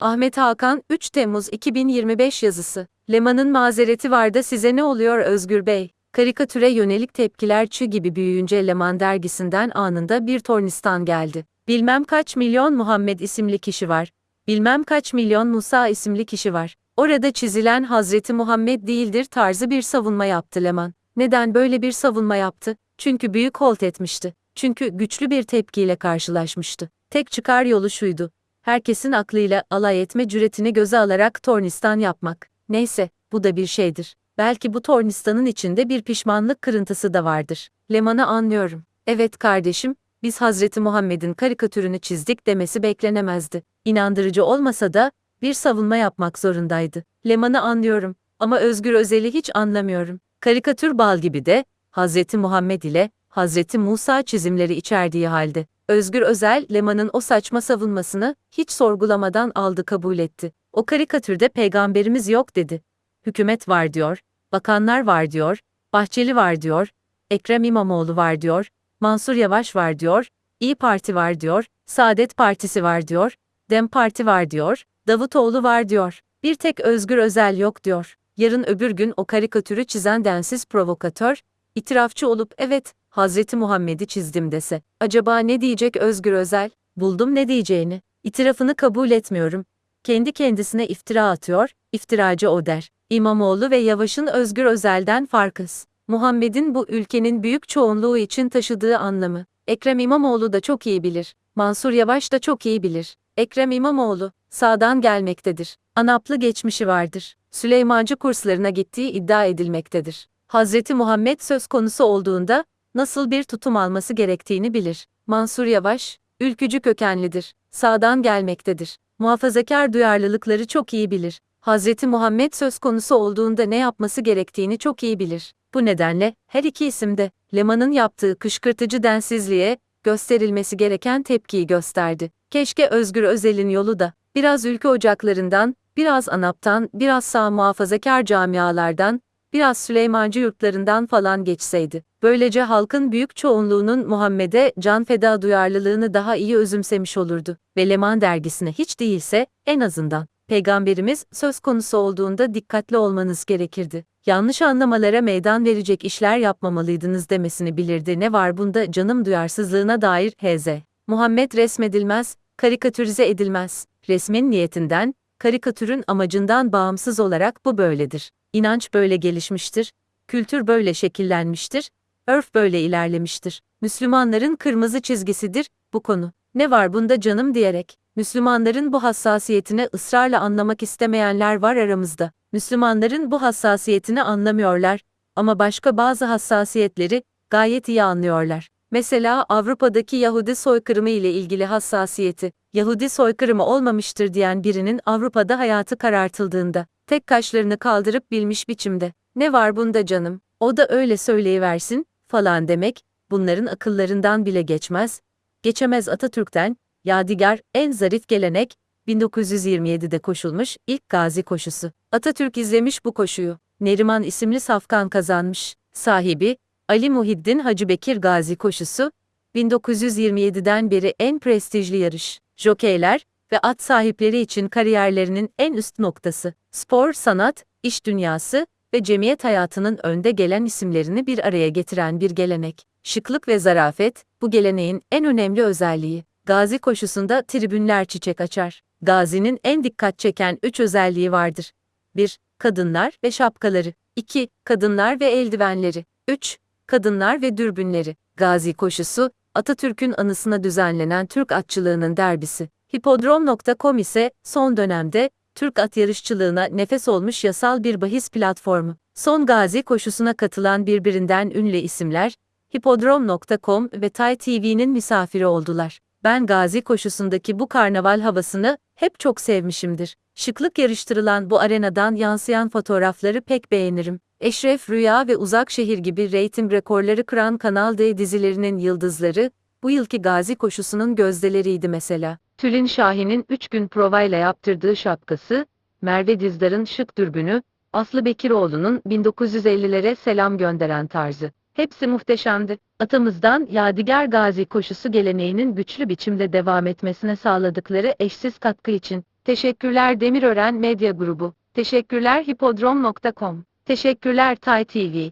Ahmet Hakan, 3 Temmuz 2025 yazısı. Leman'ın mazereti var da size ne oluyor Özgür Bey? Karikatüre yönelik tepkiler çığ gibi büyüyünce Leman dergisinden anında bir tornistan geldi. Bilmem kaç milyon Muhammed isimli kişi var. Bilmem kaç milyon Musa isimli kişi var. Orada çizilen Hazreti Muhammed değildir tarzı bir savunma yaptı Leman. Neden böyle bir savunma yaptı? Çünkü büyük holt etmişti. Çünkü güçlü bir tepkiyle karşılaşmıştı. Tek çıkar yolu şuydu herkesin aklıyla alay etme cüretini göze alarak tornistan yapmak. Neyse, bu da bir şeydir. Belki bu tornistanın içinde bir pişmanlık kırıntısı da vardır. Leman'ı anlıyorum. Evet kardeşim, biz Hazreti Muhammed'in karikatürünü çizdik demesi beklenemezdi. İnandırıcı olmasa da bir savunma yapmak zorundaydı. Leman'ı anlıyorum ama Özgür Özel'i hiç anlamıyorum. Karikatür bal gibi de Hazreti Muhammed ile Hazreti Musa çizimleri içerdiği halde Özgür Özel, Leman'ın o saçma savunmasını hiç sorgulamadan aldı kabul etti. O karikatürde peygamberimiz yok dedi. Hükümet var diyor, bakanlar var diyor, Bahçeli var diyor, Ekrem İmamoğlu var diyor, Mansur Yavaş var diyor, İyi Parti var diyor, Saadet Partisi var diyor, Dem Parti var diyor, Davutoğlu var diyor. Bir tek Özgür Özel yok diyor. Yarın öbür gün o karikatürü çizen densiz provokatör, itirafçı olup evet, Hazreti Muhammed'i çizdim dese, acaba ne diyecek Özgür Özel? Buldum ne diyeceğini. İtirafını kabul etmiyorum. Kendi kendisine iftira atıyor, iftiracı o der. İmamoğlu ve Yavaş'ın Özgür Özel'den farkız. Muhammed'in bu ülkenin büyük çoğunluğu için taşıdığı anlamı. Ekrem İmamoğlu da çok iyi bilir. Mansur Yavaş da çok iyi bilir. Ekrem İmamoğlu, sağdan gelmektedir. Anaplı geçmişi vardır. Süleymancı kurslarına gittiği iddia edilmektedir. Hazreti Muhammed söz konusu olduğunda, nasıl bir tutum alması gerektiğini bilir. Mansur Yavaş, ülkücü kökenlidir, sağdan gelmektedir. Muhafazakar duyarlılıkları çok iyi bilir. Hazreti Muhammed söz konusu olduğunda ne yapması gerektiğini çok iyi bilir. Bu nedenle her iki isim de Leman'ın yaptığı kışkırtıcı densizliğe gösterilmesi gereken tepkiyi gösterdi. Keşke Özgür Özel'in yolu da biraz ülke ocaklarından, biraz ANAP'tan, biraz sağ muhafazakar camialardan, biraz Süleymancı yurtlarından falan geçseydi. Böylece halkın büyük çoğunluğunun Muhammed'e can feda duyarlılığını daha iyi özümsemiş olurdu ve Leman dergisine hiç değilse en azından Peygamberimiz söz konusu olduğunda dikkatli olmanız gerekirdi. Yanlış anlamalara meydan verecek işler yapmamalıydınız demesini bilirdi. Ne var bunda canım duyarsızlığına dair Hz. Muhammed resmedilmez, karikatürize edilmez. Resmin niyetinden, karikatürün amacından bağımsız olarak bu böyledir. İnanç böyle gelişmiştir, kültür böyle şekillenmiştir, örf böyle ilerlemiştir. Müslümanların kırmızı çizgisidir bu konu. Ne var bunda canım diyerek, Müslümanların bu hassasiyetini ısrarla anlamak istemeyenler var aramızda. Müslümanların bu hassasiyetini anlamıyorlar ama başka bazı hassasiyetleri gayet iyi anlıyorlar. Mesela Avrupa'daki Yahudi soykırımı ile ilgili hassasiyeti, Yahudi soykırımı olmamıştır diyen birinin Avrupa'da hayatı karartıldığında, tek kaşlarını kaldırıp bilmiş biçimde, ne var bunda canım, o da öyle söyleyiversin, falan demek, bunların akıllarından bile geçmez, geçemez Atatürk'ten, Yadigar, en zarif gelenek, 1927'de koşulmuş ilk gazi koşusu. Atatürk izlemiş bu koşuyu. Neriman isimli safkan kazanmış. Sahibi, Ali Muhiddin Hacı Bekir Gazi koşusu, 1927'den beri en prestijli yarış. Jokeyler ve at sahipleri için kariyerlerinin en üst noktası. Spor, sanat, iş dünyası ve cemiyet hayatının önde gelen isimlerini bir araya getiren bir gelenek. Şıklık ve zarafet, bu geleneğin en önemli özelliği. Gazi koşusunda tribünler çiçek açar. Gazi'nin en dikkat çeken üç özelliği vardır. 1. Kadınlar ve şapkaları. 2. Kadınlar ve eldivenleri. 3. Kadınlar ve dürbünleri. Gazi koşusu, Atatürk'ün anısına düzenlenen Türk atçılığının derbisi. Hipodrom.com ise son dönemde Türk at yarışçılığına nefes olmuş yasal bir bahis platformu. Son Gazi koşusuna katılan birbirinden ünlü isimler, Hipodrom.com ve Tay TV'nin misafiri oldular. Ben Gazi koşusundaki bu karnaval havasını hep çok sevmişimdir. Şıklık yarıştırılan bu arenadan yansıyan fotoğrafları pek beğenirim. Eşref Rüya ve Uzak Şehir gibi reyting rekorları kıran Kanal D dizilerinin yıldızları, bu yılki Gazi koşusunun gözdeleriydi mesela. Tülin Şahin'in 3 gün provayla yaptırdığı şapkası, Merve Dizdar'ın şık dürbünü, Aslı Bekiroğlu'nun 1950'lere selam gönderen tarzı. Hepsi muhteşemdi. Atamızdan Yadigar Gazi koşusu geleneğinin güçlü biçimde devam etmesine sağladıkları eşsiz katkı için Teşekkürler Demirören Medya Grubu. Teşekkürler Hipodrom.com. Teşekkürler Tay TV.